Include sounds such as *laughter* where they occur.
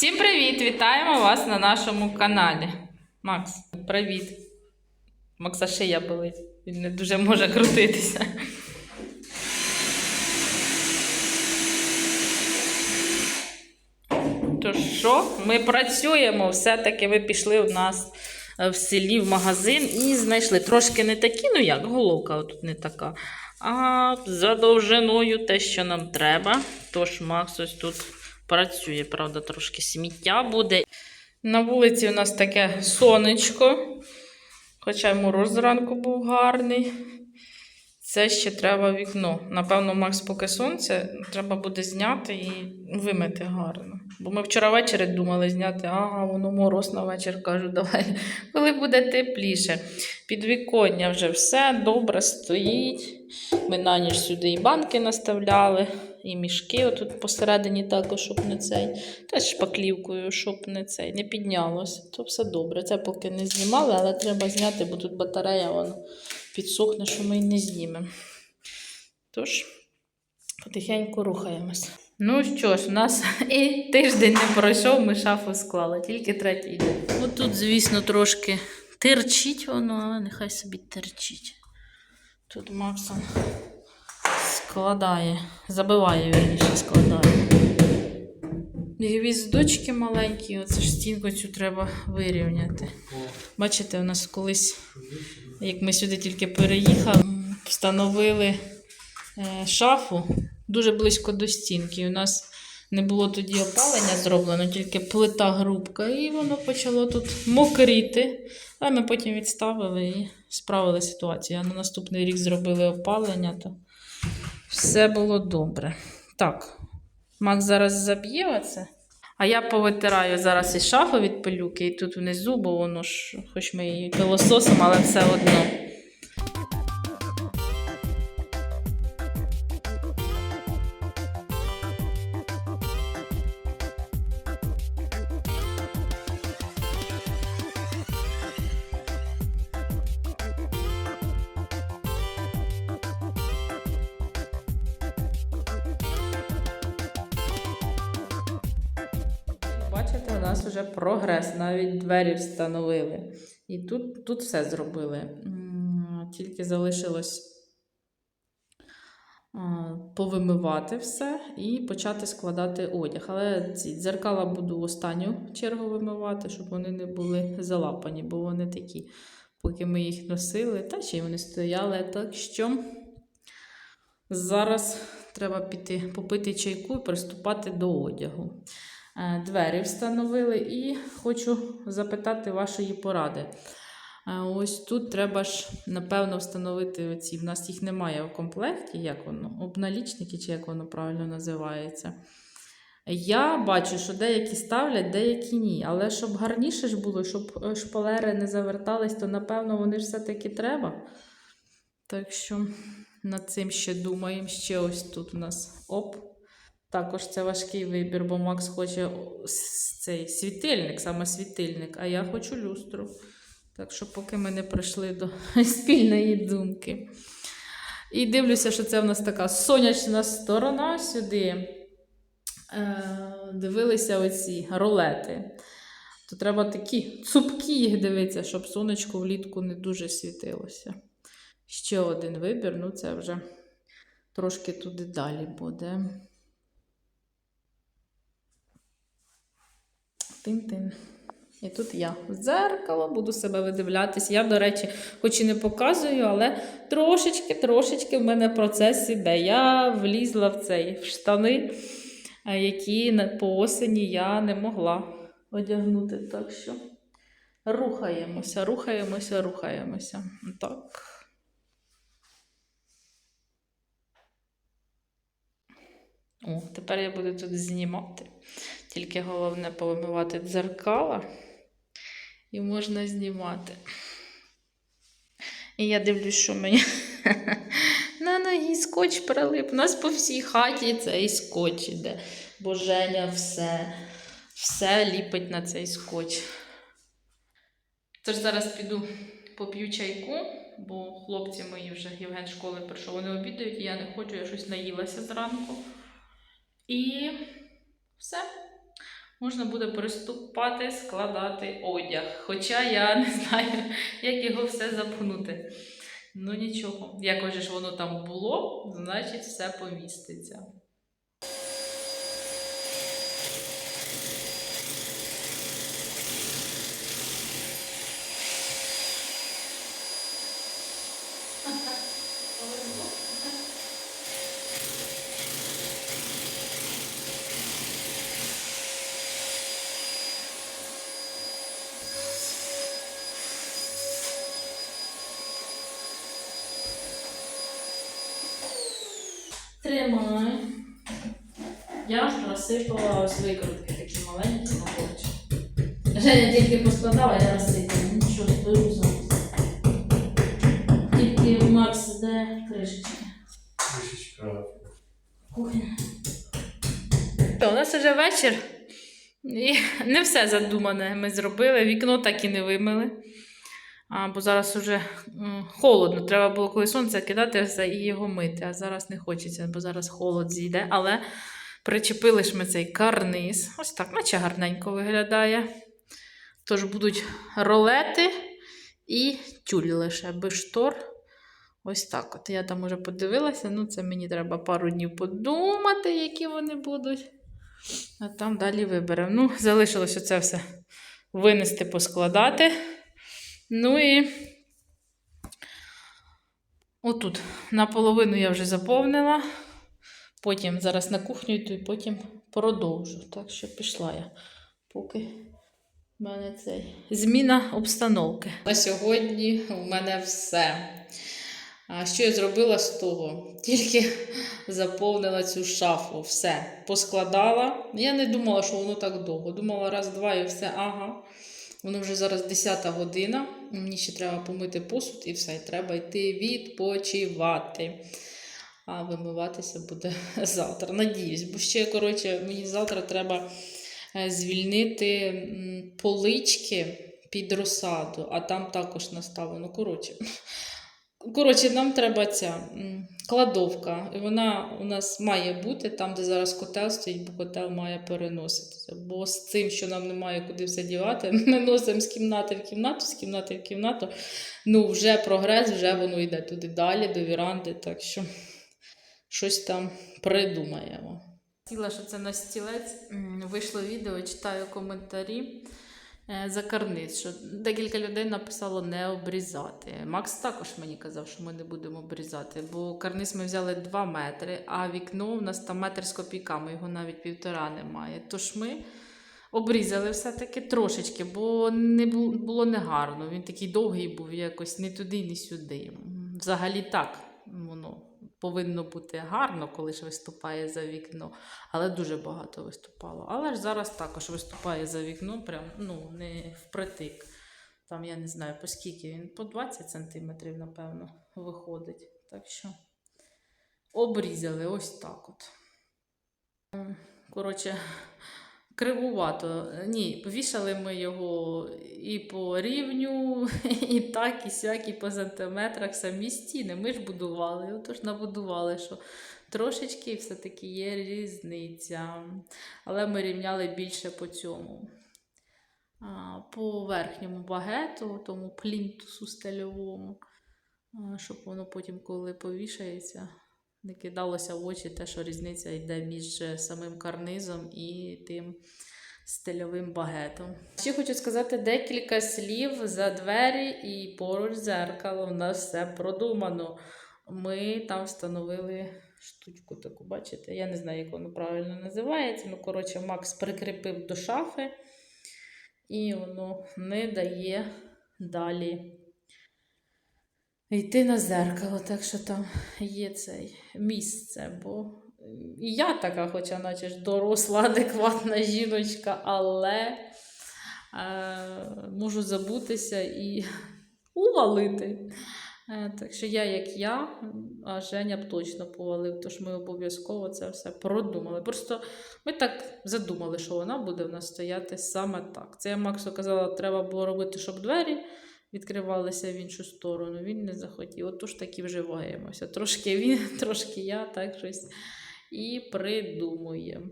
Всім привіт! Вітаємо вас на нашому каналі. Макс, привіт. Макса шия болить. Він не дуже може крутитися. То що, ми працюємо, все-таки ви пішли у нас е, в селі в магазин і знайшли трошки не такі, ну як, головка тут не така, а за довжиною те, що нам треба. Тож Макс ось тут працює, правда, трошки сміття буде. На вулиці у нас таке сонечко, хоча й мороз зранку був гарний. Це ще треба вікно. Напевно, Макс, поки сонце, треба буде зняти і вимити гарно. Бо ми вчора ввечері думали зняти, ага, воно мороз на вечір. Кажу, давай, коли буде тепліше. Підвіконня вже все добре стоїть. Ми на ніч сюди і банки наставляли, і мішки отут посередині також, щоб не цей. Теж шпаклівкою, щоб не цей, не піднялося. То все добре. Це поки не знімали, але треба зняти, бо тут батарея воно підсохне, що ми й не знімемо. Тож, потихеньку рухаємось. Ну що ж, у нас *laughs* і тиждень не пройшов, ми шафу склали, тільки третій день. Ну тут, звісно, трошки терчить воно, але нехай собі терчить. Тут Максон складає, забиває, вірніше, складає. Гвіздочки маленькі, оце ж стінку цю треба вирівняти. Бачите, у нас колись, як ми сюди тільки переїхали, встановили е, шафу дуже близько до стінки. У нас не було тоді опалення зроблено, тільки плита грубка, і воно почало тут мокріти. Але ми потім відставили і справили ситуацію. А на наступний рік зробили опалення, то все було добре. Так, Макс зараз заб'є оце. А я повитираю зараз і шафу від пилюки, і тут внизу, бо воно ж, хоч ми і пилососом, але все одно. Бачите, у нас вже прогрес, навіть двері встановили. І тут, тут все зробили. Тільки залишилось повимивати все і почати складати одяг. Але ці дзеркала буду останню чергу вимивати, щоб вони не були залапані, бо вони такі, поки ми їх носили, та ще й вони стояли. Так що зараз треба піти попити чайку і приступати до одягу. Е, Двері встановили і хочу запитати вашої поради. Е, Ось тут треба ж, напевно, встановити оці. В нас їх немає в комплекті, як воно, обналічники, чи як воно правильно називається. Я бачу, що деякі ставлять, деякі ні. Але щоб гарніше ж було, щоб е, шпалери не завертались, то напевно вони ж все-таки треба. Так що над цим ще думаємо. Ще ось тут у нас оп. Також це важкий вибір, бо Макс хоче цей світильник, саме світильник, а я хочу люстру. Так що, поки ми не прийшли до *laughs* спільної думки. І дивлюся, що це в нас така сонячна сторона сюди. Е, дивилися оці ролети. То треба такі цупкі їх дивитися, щоб сонечко влітку не дуже світилося. Ще один вибір, ну це вже трошки туди далі буде. Тин-тин. І тут я в дзеркало буду себе видивлятись. Я, до речі, хоч і не показую, але трошечки, трошечки в мене процес іде. Я влізла в цей в штани, е, які по осені я не могла одягнути. Так що рухаємося, рухаємося, рухаємося. Так. О, тепер я буду тут знімати. Тільки головне повимивати дзеркала і можна знімати. І я дивлюсь, що мені *laughs* на ногі скотч прилип. У нас по всій хаті цей скотч іде. Бо Женя все, все ліпить на цей скотч. Тож зараз піду поп'ю чайку, бо хлопці мої вже Євген школи прийшов, вони обідають, і я не хочу, я щось наїлася зранку. І все. Можна буде приступати складати одяг. Хоча я не знаю, як його все запхнути. Ну нічого, як же ж воно там було, значить все поміститься. Тримай. Я розсипала ось викрутки такі маленькі на борщ. Женя тільки поскладала, я розсипала. Нічого, зберу зараз. Тільки Макс де кришечки. Кришечка. Кухня. У нас вже вечір. І не все задумане ми зробили. Вікно так і не вимили. А, бо зараз вже холодно. Треба було коли сонце кидати і його мити. А зараз не хочеться, бо зараз холод зійде. Але причепили ж ми цей карниз. Ось так, наче гарненько виглядає. Тож будуть ролети і тюль лише без. Ось так. От я там уже подивилася. Ну, це мені треба пару днів подумати, які вони будуть. А там далі виберемо. Ну, залишилось оце все винести, поскладати. Ну і отут наполовину я вже заповнила. Потім зараз на кухню йду і потім продовжу. Так що пішла я. Поки в мене цей зміна обстановки. На сьогодні у мене все. А що я зробила з того? Тільки заповнила цю шафу, все, поскладала. Я не думала, що воно так довго. Думала, раз, два і все, ага. Воно вже зараз 10 година. Мені ще треба помити посуд і все. Треба йти відпочивати. А вимиватися буде *laughs* завтра. Надіюсь, бо ще, коротше, мені завтра треба е, звільнити полички під розсаду, а там також наставлено. Коротше. Коротше, нам треба ця кладовка. Вона у нас має бути там, де зараз котел стоїть, бо котел має переноситися. Бо з цим, що нам немає куди все дівати, *laughs* ми носимо з кімнати в кімнату, з кімнати в кімнату. Ну, вже прогрес, вже воно йде туди далі, до віранди, так що щось там придумаємо. Хотіла, що це на стілець. Вийшло відео, читаю коментарі за карниз, що декілька людей написало не обрізати. Макс також мені казав, що ми не будемо обрізати, бо карниз ми взяли 2 метри, а вікно у нас там метр з копійками, його навіть півтора немає. Тож ми обрізали все-таки трошечки, бо не було негарно. Він такий довгий був, якось не туди, ні сюди. Взагалі так воно повинно бути гарно, коли ж виступає за вікно, але дуже багато виступало. Але ж зараз також виступає за вікно, прям ну, не впритик. Там я не знаю по скільки він, по 20 сантиметрів, напевно, виходить. Так що обрізали ось так от. Коротше, кривувато. Ні, повішали ми його і по рівню, *laughs* і так, і сяк, і по сантиметрах самі стіни. Ми ж будували, отож набудували, що трошечки все-таки є різниця. Але ми рівняли більше по цьому. По верхньому багету, тому плінтусу стильовому, а, щоб воно потім, коли повішається, не кидалося в очі те, що різниця йде між самим карнизом і тим стильовим багетом. Ще хочу сказати декілька слів за двері і поруч зеркало. У нас все продумано. Ми там встановили штучку таку, бачите? Я не знаю, як воно правильно називається. Ну, коротше, Макс прикріпив до шафи, і воно не дає далі йти на зеркало, так що там є цей місце. Бо і я така, хоча наче ж доросла, *laughs* адекватна жіночка, але е, можу забутися і увалити. Е, так що я як я, а Женя б точно повалив, тож ми обов'язково це все продумали. Просто ми так задумали, що вона буде в нас стояти саме так. Це я Максу казала, треба було робити, щоб двері відкривалися в іншу сторону. Він не захотів. Отож таки вживаємося. Трошки він, *laughs* трошки я, так щось і придумуємо.